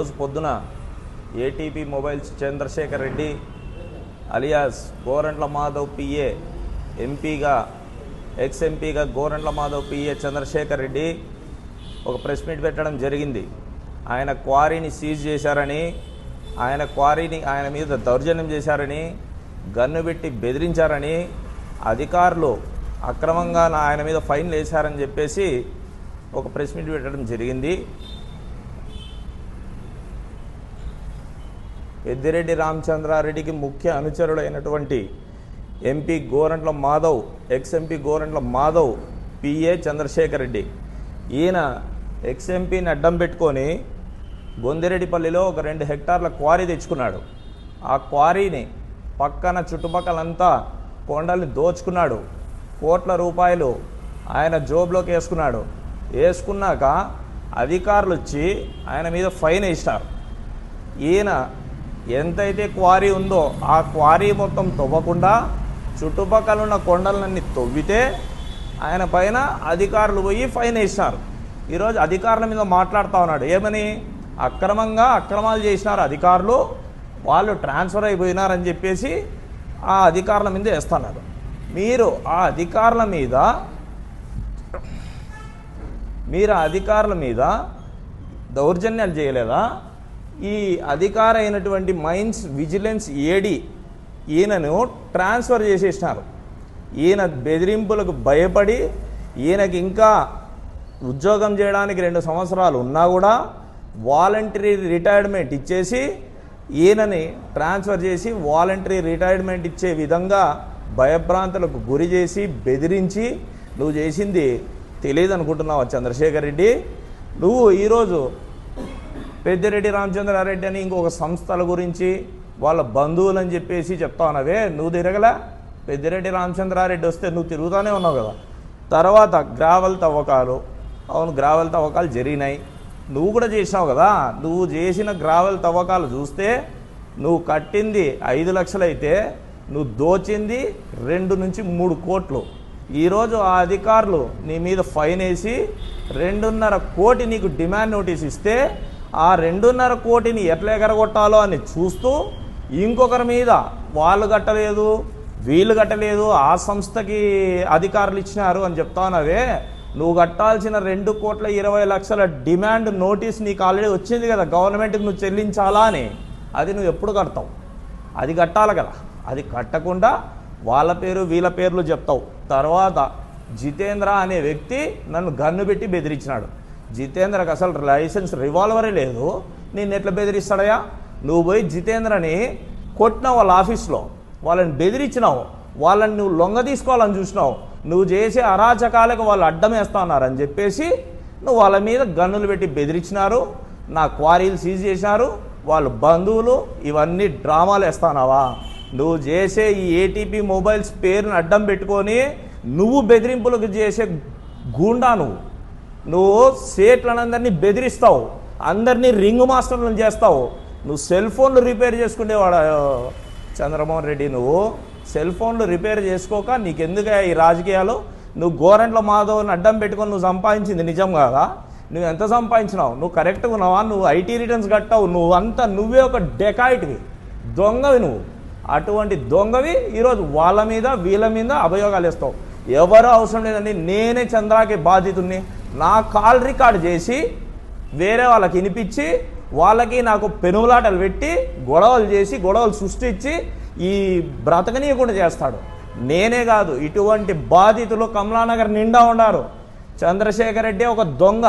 ఈరోజు పొద్దున ATP mobiles Chandrashekar Reddy alias Gorantla Madhav PA ఎంపీగా ఎక్స్ ఎంపీగా గోరంట్ల మాధవ్ పిఏ చంద్రశేఖర్ రెడ్డి ఒక ప్రెస్ మీట్ పెట్టడం జరిగింది. ఆయన క్వారీని సీజ్ చేశారని ఆయన క్వారీని ఆయన మీద దౌర్జన్యం చేశారని గన్ను పెట్టి బెదిరించారని అధికారులు అక్రమంగా ఆయన మీద ఫైన్లు వేశారని చెప్పేసి ఒక ప్రెస్ మీట్ పెట్టడం జరిగింది. పెద్దిరెడ్డి రామచంద్రారెడ్డికి ముఖ్య అనుచరుడైనటువంటి MP Gorantla Madhav ex MP Gorantla Madhav PA Chandrasekhar Reddy ఈయన ఎక్స్ ఎంపీని అడ్డం పెట్టుకొని గొందిరెడ్డిపల్లిలో ఒక రెండు హెక్టార్ల క్వారీ తెచ్చుకున్నాడు. ఆ క్వారీని పక్కన చుట్టుపక్కలంతా కొండల్ని దోచుకున్నాడు. కోట్ల రూపాయలు ఆయన జోబులోకి వేసుకున్నాడు. వేసుకున్నాక అధికారులు వచ్చి ఆయన మీద ఫైన్ వేసినారు. ఈయన ఎంతైతే క్వారీ ఉందో ఆ క్వారీ మొత్తం తవ్వకుండా చుట్టుపక్కల ఉన్న కొండలన్నీ తవ్వితే ఆయన పైన అధికారులు పోయి ఫైన్ వేసినారు. ఈరోజు అధికారుల మీద మాట్లాడుతూ ఉన్నాడు. ఏమని? అక్రమంగా అక్రమాలు చేసినారు అధికారులు. వాళ్ళు ట్రాన్స్ఫర్ అయిపోయినారని చెప్పేసి ఆ అధికారుల మీద వేస్తున్నారు. మీరు ఆ అధికారుల మీద మీరు ఆ అధికారుల మీద దౌర్జన్యాలు చేయలేదా? ఈ అధికార అయినటువంటి మైన్స్ విజిలెన్స్ ఏడి ఈయనను ట్రాన్స్ఫర్ చేసేసినారు. ఈయన బెదిరింపులకు భయపడి ఈయనకి ఇంకా ఉద్యోగం చేయడానికి రెండు సంవత్సరాలు ఉన్నా కూడా వాలంటరీ రిటైర్మెంట్ ఇచ్చేసి ఈయనని ట్రాన్స్ఫర్ చేసి వాలంటరీ రిటైర్మెంట్ ఇచ్చే విధంగా భయభ్రాంతులకు గురి చేసి బెదిరించి నువ్వు చేసింది తెలియదు అనుకుంటున్నావు చంద్రశేఖర్ రెడ్డి? నువ్వు ఈరోజు పెద్దిరెడ్డి రామచంద్రారెడ్డి అని ఇంకొక సంస్థల గురించి వాళ్ళ బంధువులని చెప్పేసి చెప్తా ఉన్నావే నువ్వు తిరగలే? పెద్దిరెడ్డి రామచంద్రారెడ్డి వస్తే నువ్వు తిరుగుతూనే ఉన్నావు కదా. తర్వాత గ్రావెల్ తవ్వకాలు. అవును గ్రావెల్ తవ్వకాలు జరిగినాయి. నువ్వు కూడా చేసినావు కదా. నువ్వు చేసిన గ్రావెల్ తవ్వకాలు చూస్తే నువ్వు కట్టింది ఐదు లక్షలైతే నువ్వు దోచింది రెండు నుంచి మూడు కోట్లు. ఈరోజు ఆ అధికారులు నీ మీద ఫైన్ వేసి రెండున్నర కోటి నీకు డిమాండ్ నోటీస్ ఇస్తే ఆ రెండున్నర కోటిని ఎట్లా ఎగరగొట్టాలో అని చూస్తూ ఇంకొకరి మీద వాళ్ళు కట్టలేదు వీళ్ళు కట్టలేదు ఆ సంస్థకి అధికారులు ఇచ్చినారు అని చెప్తానవే నువ్వు కట్టాల్సిన రెండు కోట్ల ఇరవై లక్షల డిమాండ్ నోటీస్ నీకు ఆల్రెడీ వచ్చింది కదా గవర్నమెంట్కి నువ్వు చెల్లించాలా అని. అది నువ్వు ఎప్పుడు కడతావు? అది కట్టాలి కదా. అది కట్టకుండా వాళ్ళ పేరు వీళ్ళ పేర్లు చెప్తావు. తర్వాత జితేంద్ర అనే వ్యక్తి నన్ను గన్ను పెట్టి బెదిరించినాడు. జితేంద్రకు అసలు లైసెన్స్ రివాల్వరే లేదు. నేను ఎట్లా బెదిరిస్తాడయా నువ్వు పోయి జితేంద్రని కొట్టినావు వాళ్ళ ఆఫీస్లో. వాళ్ళని బెదిరించినావు. వాళ్ళని నువ్వు లొంగ తీసుకోవాలని చూసినావు. నువ్వు చేసే అరాచకాలకు వాళ్ళు అడ్డం ఉన్నారని చెప్పేసి నువ్వు వాళ్ళ మీద గన్నులు పెట్టి బెదిరించినారు. నా క్వారీలు సీజ్ చేసినారు. వాళ్ళ బంధువులు ఇవన్నీ డ్రామాలు వేస్తానావా? నువ్వు చేసే ఈ ఏటీపీ మొబైల్స్ పేరుని అడ్డం పెట్టుకొని నువ్వు బెదిరింపులకు చేసే గూండా నువ్వు. నువ్వు సేట్లనందరినీ బెదిరిస్తావు అందరినీ రింగ్ మాస్టర్లను చేస్తావు. నువ్వు సెల్ ఫోన్లు రిపేర్ చేసుకునేవాడు చంద్రమోహన్ రెడ్డి? నువ్వు సెల్ ఫోన్లు రిపేర్ చేసుకోక నీకెందుకు ఈ రాజకీయాలు? నువ్వు గోరంట్ల మాధవ్ని అడ్డం పెట్టుకొని నువ్వు సంపాదించింది నిజం కాదా? నువ్వు ఎంత సంపాదించినావు? నువ్వు కరెక్ట్గా ఉన్నావా? నువ్వు ఐటీ రిటర్న్స్ కట్టావు. నువ్వు అంతా నువ్వే ఒక డెకాయిట్వి. దొంగవి నువ్వు. అటువంటి దొంగవి ఈరోజు వాళ్ళ మీద వీళ్ళ మీద అభియోగాలు ఇస్తావు ఎవరు అవసరం లేదండి నేనే చంద్రాకి బాధితుడిని నా కాల్ రికార్డ్ చేసి వేరే వాళ్ళకి వినిపించి వాళ్ళకి నాకు పెనుగులాటలు పెట్టి గొడవలు చేసి గొడవలు సృష్టించి ఈ బ్రతకనీయకుండా చేస్తాడు. నేనే కాదు ఇటువంటి బాధితులు కమలానగర్ నిండా ఉన్నారు. చంద్రశేఖర్ రెడ్డి ఒక దొంగ.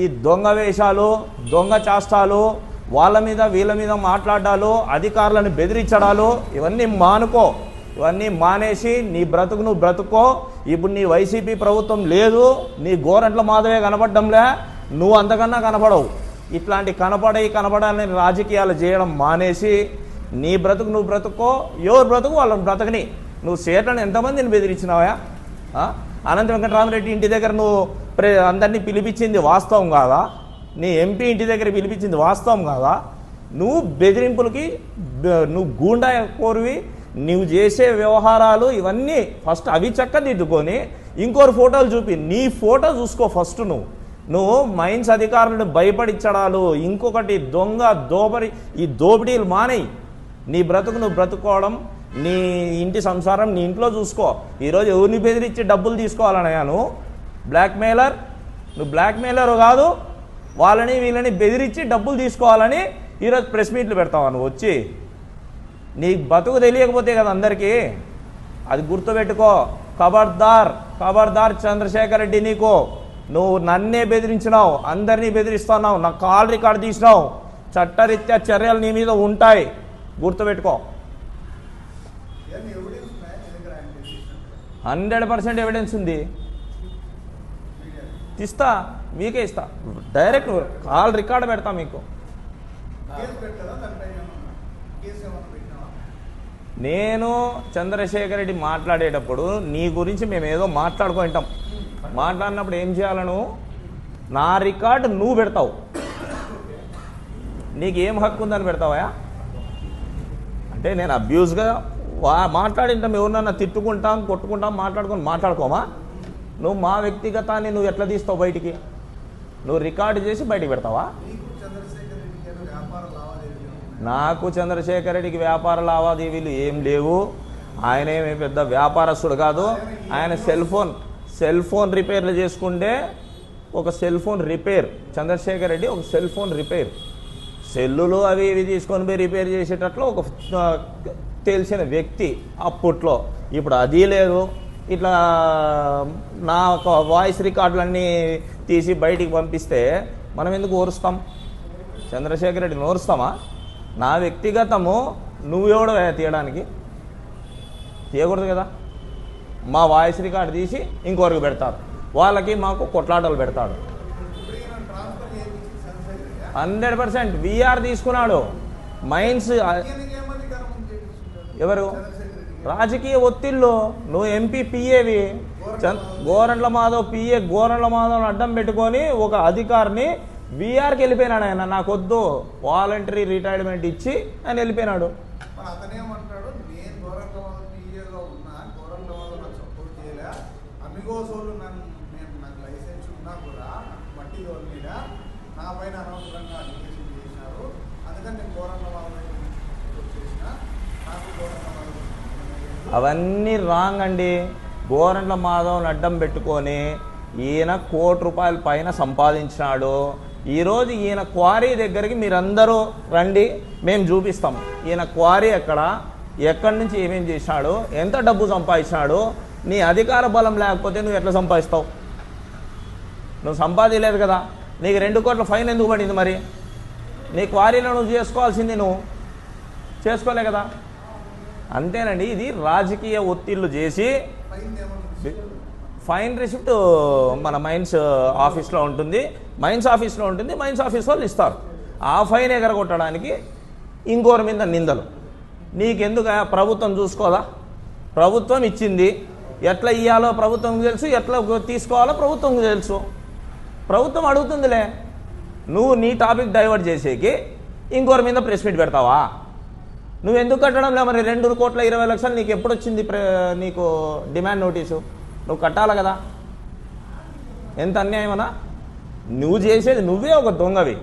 ఈ దొంగ వేషాలు దొంగ చాష్టాలు వాళ్ళ మీద వీళ్ళ మీద మాట్లాడాలు అధికారులను బెదిరించడాలు ఇవన్నీ మానుకో. ఇవన్నీ మానేసి నీ బ్రతుకు నువ్వు బ్రతుకో ఇప్పుడు నీ వైసీపీ ప్రభుత్వం లేదు నీ గోరంట్ల మాధవే కనపడ్డంలే నువ్వు అంతకన్నా కనపడవు. ఇట్లాంటి కనపడే కనపడాలని రాజకీయాలు చేయడం మానేసి నీ బ్రతుకు నువ్వు బ్రతుకో ఎవరు బ్రతుకు వాళ్ళని బ్రతకని. నువ్వు సేట్లను ఎంతమందిని బెదిరించినావా అనంత వెంకటరామరెడ్డి ఇంటి దగ్గర నువ్వు ప్రే అందరినీ పిలిపించింది వాస్తవం కాదా? నీ ఎంపీ ఇంటి దగ్గర పిలిపించింది వాస్తవం కాదా? నువ్వు బెదిరింపులకి నువ్వు గూండా కోరివి నువ్వు చేసే వ్యవహారాలు ఇవన్నీ ఫస్ట్ అవి చక్కదిద్దుకొని ఇంకోరు ఫోటోలు చూపి నీ ఫోటో చూసుకో ఫస్ట్ నువ్వు. నువ్వు మైన్స్ అధికారులను భయపడించడాలు ఇంకొకటి దొంగ దోపరి ఈ దోపిడీలు మానేయి. నీ బ్రతుకు నువ్వు బ్రతుకోవడం నీ ఇంటి సంసారం నీ ఇంట్లో చూసుకో. ఈరోజు ఎవరిని బెదిరించి డబ్బులు తీసుకోవాలనయ్యా నువ్వు? బ్లాక్మెయిలర్? నువ్వు బ్లాక్మెయిలర్ కాదు. వాళ్ళని వీళ్ళని బెదిరించి డబ్బులు తీసుకోవాలని ఈరోజు ప్రెస్ మీట్లు పెడతావు నువ్వు? వచ్చి. నీకు బతుకు తెలియకపోతే కదా అందరికీ? అది గుర్తుపెట్టుకో. ఖబర్దార్ ఖబర్దార్ చంద్రశేఖర్ రెడ్డి నీకు. నువ్వు నన్నే బెదిరించినావు అందరినీ బెదిరిస్తున్నావు నా కాల్ రికార్డ్ తీసినావు. చట్టరీత్యా చర్యలు నీ మీద ఉంటాయి. గుర్తుపెట్టుకో. హండ్రెడ్ పర్సెంట్ ఎవిడెన్స్ ఉంది. ఇస్తా మీకే ఇస్తా. డైరెక్ట్ కాల్ రికార్డు పెడతా మీకు. నేను చంద్రశేఖర్ రెడ్డి మాట్లాడేటప్పుడు నీ గురించి మేము ఏదో మాట్లాడుకుంటాం మాట్లాడినప్పుడు ఏం చేయాలను? నా రికార్డు నువ్వు పెడతావు. నీకు ఏం హక్కు ఉందని పెడతావా అంటే నేను అబ్యూస్గా వా మాట్లాడింటాం ఎవరినన్నా తిట్టుకుంటాం కొట్టుకుంటాం మాట్లాడుకొని మాట్లాడుకోమా? నువ్వు మా వ్యక్తిగతాన్ని నువ్వు ఎట్లా తీస్తావు బయటికి? నువ్వు రికార్డు చేసి బయటికి పెడతావా నీకు చంద్రశేఖర్ రెడ్డికి ఏదో వ్యాపార లావాదేవీలు ఉన్నాయా? నాకు చంద్రశేఖర్ రెడ్డికి వ్యాపార లావాదేవీలు ఏం లేవు. ఆయన ఏమి పెద్ద వ్యాపారస్తుడు కాదు. ఆయన సెల్ ఫోన్ సెల్ ఫోన్ రిపేర్లు చేసుకుంటే ఒక cell phone repair Chandrasekhar Reddy ఒక సెల్ ఫోన్ రిపేర్. సెల్లులు అవి ఇవి తీసుకొని పోయి రిపేర్ చేసేటట్లు ఒక తెలిసిన వ్యక్తి అప్పట్లో. ఇప్పుడు అది లేదు. ఇట్లా నా ఒక వాయిస్ రికార్డులన్నీ తీసి బయటికి పంపిస్తే మనం ఎందుకు ఓరుస్తాం? చంద్రశేఖర్ రెడ్డిని ఓరుస్తామా? నా వ్యక్తిగతము నువ్వెవడో తీయడానికి? తీయకూడదు కదా. మా వాయిస్ రికార్డు తీసి ఇంకొకరికి పెడతారు. వాళ్ళకి మాకు కొట్లాటలు పెడతాడు హండ్రెడ్ పర్సెంట్ విఆర్ తీసుకున్నాడు. మైన్స్ ఎవరు? రాజకీయ ఒత్తిళ్ళు. నువ్వు ఎంపీ పిఏవి. గోరంట్ల మాధవ్ పిఏ గోరంట్ల మాధవ్ అడ్డం పెట్టుకొని ఒక అధికారిని విఆర్కి వెళ్ళిపోయినాడు ఆయన నాకొద్దు. వాలంటరీ రిటైర్మెంట్ ఇచ్చి ఆయన వెళ్ళిపోయినాడు. నాకు నాకు నాకు అవన్నీ రాంగ్ అండి. గోరంట్ల మాధవ్ని అడ్డం పెట్టుకొని ఈయన కోటి రూపాయల పైన సంపాదించినాడు. ఈరోజు ఈయన క్వారీ దగ్గరికి మీరందరూ రండి మేము చూపిస్తాం. ఈయన క్వారీ ఎక్కడ? ఎక్కడి నుంచి ఏమేం చేశాడు? ఎంత డబ్బు సంపాదించాడు? నీ అధికార బలం లేకపోతే నువ్వు ఎట్లా సంపాదిస్తావు? నువ్వు సంపాదించలేదు కదా? నీకు రెండు కోట్ల ఫైన్ ఎందుకు పడింది మరి? నీ క్వారీలో నువ్వు చేసుకోవాల్సింది నువ్వు. చేసుకోలే కదా? అంతేనండి ఇది రాజకీయ ఒత్తిళ్ళు చేసి ఫైన్ రిసిప్ట్ మన మైన్స్ ఆఫీస్లో ఉంటుంది. మైన్స్ ఆఫీస్లో ఉంటుంది మైన్స్ ఆఫీస్ వాళ్ళు ఇస్తారు. ఆ ఫైన్ ఎగరగొట్టడానికి ఇంకోరి మీద నిందలు. నీకెందుకు ప్రభుత్వం చూసుకోదా? ప్రభుత్వం ఇచ్చింది. ఎట్లా ఇయ్యాలో ప్రభుత్వంకి తెలుసు ఎట్లా తీసుకోవాలో ప్రభుత్వంకి తెలుసు. ప్రభుత్వం అడుగుతుందిలే. నువ్వు నీ టాపిక్ డైవర్ట్ చేసేకి ఇంకోరి మీద ప్రెస్ మీట్ పెడతావా? నువ్వు ఎందుకు కట్టడం లే మరి? రెండు కోట్ల ఇరవై లక్షలు నీకు ఎప్పుడు వచ్చింది నీకు డిమాండ్ నోటీసు? నువ్వు కట్టాలి కదా? ఎంత అన్యాయమనా? నువ్వు చేసేది నువ్వే ఒక దొంగవి.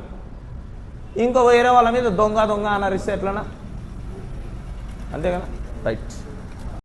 ఇంకో వేరే వాళ్ళ మీద దొంగ దొంగ అని అరిస్తే ఎట్లనా? అంతే కదా రైట్